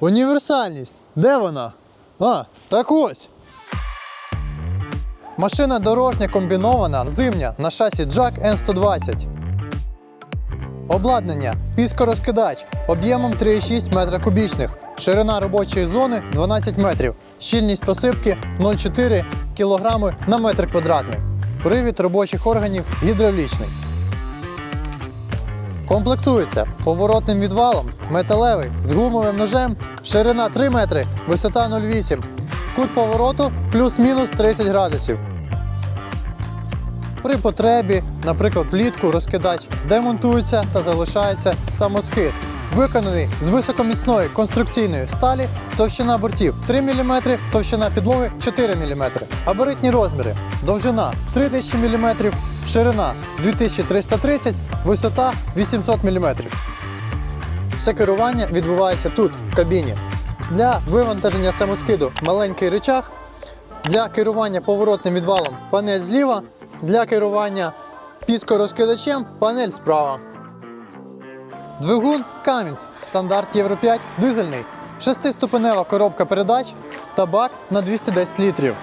Універсальність. Де вона? А, так ось. Машина дорожня комбінована, зимня на шасі Jack N120. Обладнання піскорозкидач об'ємом 3,6 метра кубічних. Ширина робочої зони 12 метрів. Щільність посипки 0,4 кг на метр квадратний. Привід робочих органів гідравлічний. Комплектується поворотним відвалом, металевий з гумовим ножем, ширина 3 метри, висота 0,8. Кут повороту плюс-мінус 30 градусів. При потребі, наприклад, влітку розкидач демонтується та залишається самоскид. Виконаний з високоміцної конструкційної сталі, товщина бортів 3 мм, товщина підлоги 4 мм. Габаритні розміри. Довжина 3000 мм, ширина 2330, висота 800 мм. Все керування відбувається тут, в кабіні. Для вивантаження самоскиду маленький рычаг, для керування поворотним відвалом панель зліва, для керування піскорозкидачем панель справа. Двигун Камінс, стандарт Євро 5, дизельний, шестиступенева коробка передач та бак на 210 літрів.